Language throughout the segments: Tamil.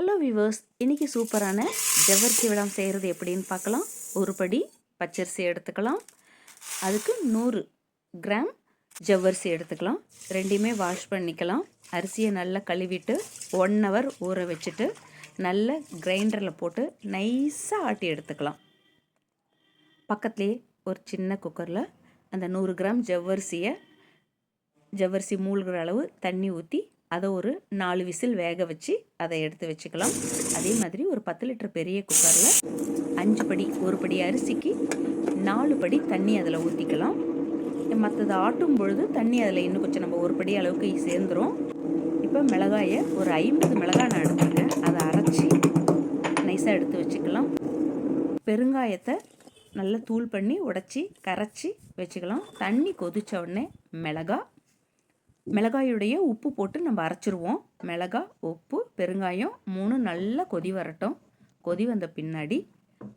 ஹலோ விவர்ஸ் இன்றைக்கி சூப்பரான ஜவ்வரிசி விடம் செய்கிறது எப்படின்னு பார்க்கலாம். ஒரு படி பச்சரிசி எடுத்துக்கலாம். அதுக்கு நூறு கிராம் ஜவ்வரிசி எடுத்துக்கலாம். ரெண்டையுமே வாஷ் பண்ணிக்கலாம். அரிசியை நல்லா கழுவிட்டு ஒன் ஹவர் ஊற வச்சுட்டு நல்ல கிரைண்டரில் போட்டு நைஸாக ஆட்டி எடுத்துக்கலாம். பக்கத்துலேயே ஒரு சின்ன குக்கரில் அந்த நூறு கிராம் ஜவ்வரிசியை ஜவ்வரிசி மூழ்கிற அளவு தண்ணி ஊற்றி அதை ஒரு நாலு விசில் வேக வச்சு அதை எடுத்து வச்சுக்கலாம். அதே மாதிரி ஒரு பத்து லிட்டர் பெரிய குக்கரில் அஞ்சு படி ஒரு படி அரிசிக்கு நாலு படி தண்ணி அதில் ஊற்றிக்கலாம் மற்றது ஆட்டும் பொழுது தண்ணி அதில் இன்னும் கொஞ்சம் நம்ம ஒரு படி அளவுக்கு சேர்ந்துடும் இப்போ மிளகாயை ஒரு ஐம்பது மிளகாய் நான் எடுத்துருக்கேன். அதை அரைச்சி நைஸாக எடுத்து வச்சுக்கலாம். பெருங்காயத்தை நல்லா தூள் பண்ணி உடச்சி கரைச்சி வச்சுக்கலாம். தண்ணி கொதித்த உடனே மிளகாய் மிளகாயுடைய உப்பு போட்டு நம்ம அரைச்சிருவோம். மிளகாய் உப்பு பெருங்காயம் மூணு நல்லா கொதி வரட்டும். கொதி வந்த பின்னாடி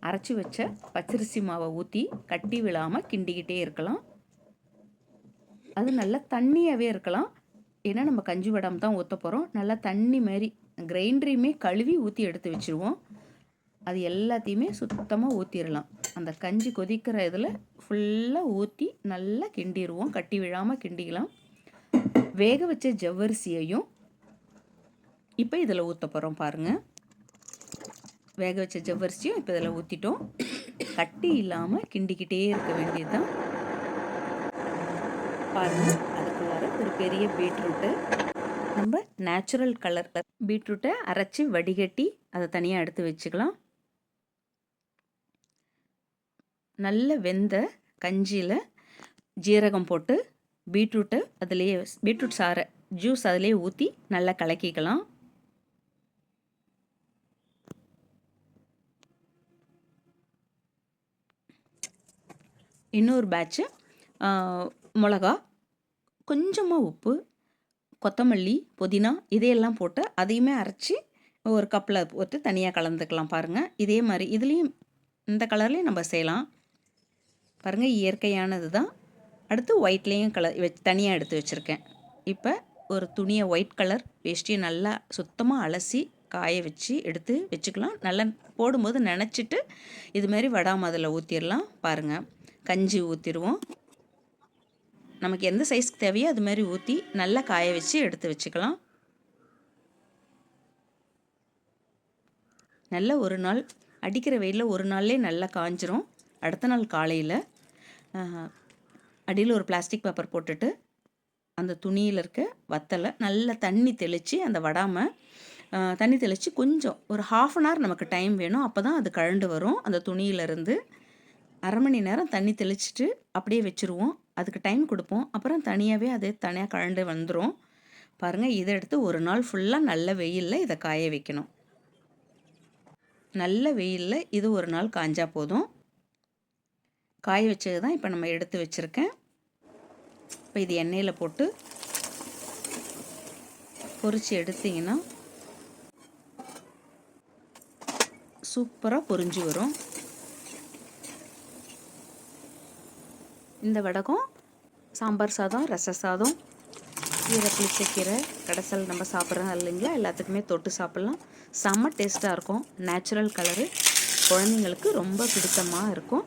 அரைச்சி வச்ச பச்சரிசி மாவை ஊற்றி கட்டி விழாமல் கிண்டிக்கிட்டே இருக்கலாம். அது நல்லா தண்ணியாகவே இருக்கலாம். ஏன்னா நம்ம கஞ்சி வடாம தான் ஊற்ற போகிறோம் நல்லா தண்ணி மாதிரி கிரைண்டரையுமே கழுவி ஊற்றி எடுத்து வச்சுருவோம். அது எல்லாத்தையுமே சுத்தமாக ஊற்றிடலாம் அந்த கஞ்சி கொதிக்கிற இதில் ஃபுல்லாக ஊற்றி நல்லா கிண்டிடுவோம் கட்டி விழாமல் கிண்டிக்கலாம். வேக வச்ச ஜவ்வரிசியையும் இப்போ இதில் ஊற்ற போகிறோம் பாருங்கள் வேக வச்ச ஜவ்வரிசியும் இப்போ இதில் ஊற்றிட்டோம் கட்டி இல்லாமல் கிண்டிக்கிட்டே இருக்க வேண்டியது தான் பாருங்கள் அதுக்குள்ளார ஒரு பெரிய பீட்ரூட்டு. நம்ம நேச்சுரல் கலர் பீட்ரூட்டை அரைச்சி வடிகட்டி அதை தனியாக எடுத்து வச்சுக்கலாம். நல்ல வெந்த கஞ்சியில் ஜீரகம் போட்டு பீட்ரூட்டை அதுலேயே பீட்ரூட் சாறை ஜூஸ் அதிலே ஊற்றி நல்லா கலக்கிக்கலாம். இன்னொரு பேட்ச்சு மிளகா கொஞ்சமாக உப்பு கொத்தமல்லி புதினா இதையெல்லாம் போட்டு அதையுமே அரைச்சி ஒரு கப்பில் போட்டு தனியாக கலந்துக்கலாம் பாருங்கள் இதே மாதிரி இதுலேயும் இந்த கலர்லேயும் நம்ம செய்யலாம். பாருங்கள் இயற்கையானது தான் அடுத்து ஒயிட்லேயும் கலர் வச் தனியாக எடுத்து வச்சுருக்கேன். இப்போ ஒரு துணியை ஒயிட் கலர் வேஷ்டியை நல்லா சுத்தமாக அலசி காய வச்சு எடுத்து வச்சுக்கலாம். நல்லா போடும்போது நினச்சிட்டு இது மாதிரி வடாம ஊற்றிடலாம் பாருங்கள் கஞ்சி ஊற்றிடுவோம் நமக்கு எந்த சைஸ்க்கு தேவையோ அது மாதிரி ஊற்றி நல்லா காய வச்சு எடுத்து வச்சுக்கலாம். நல்ல ஒரு நாள் அடிக்கிற வெயிலில் ஒரு நாள்லேயே நல்லா காஞ்சிரும். அடுத்த நாள் காலையில் அடியில் ஒரு பிளாஸ்டிக் பேப்பர் போட்டுட்டு அந்த துணியில் இருக்க வத்தலை நல்லா தண்ணி தெளித்து அந்த வடாமல் தண்ணி தெளித்து கொஞ்சம் ஒரு ஹாஃப் அன் ஹவர் நமக்கு டைம் வேணும். அப்போ தான் அது கழண்டு வரும். அந்த துணியிலேருந்து அரை மணி நேரம் தண்ணி தெளிச்சிட்டு அப்படியே வச்சுருவோம். அதுக்கு டைம் கொடுப்போம். அப்புறம் தனியாகவே அது தனியாக கழண்டு வந்துடும் பாருங்கள் இதை எடுத்து ஒரு நாள் ஃபுல்லாக நல்ல வெயிலில் இதை காய வைக்கணும். நல்ல வெயிலில் இது ஒரு நாள் காஞ்சா போதும். காய வச்சது தான் இப்போ நம்ம எடுத்து வச்சுருக்கேன். இப்போ இது எண்ணெயில் போட்டு பொரித்து எடுத்திங்கன்னா சூப்பராக பொரிஞ்சு வரும். இந்த வடகம் சாம்பார் சாதம் ரச சாதம் கீரை புளிச்சக்கீரை கடைசல் நம்ம சாப்பிட்றது இல்லைங்களா? எல்லாத்துக்குமே தொட்டு சாப்பிட்லாம். செம்ம டேஸ்ட்டாக இருக்கும். Natural colour. குழந்தைங்களுக்கு ரொம்ப பிடித்தமாக இருக்கும்.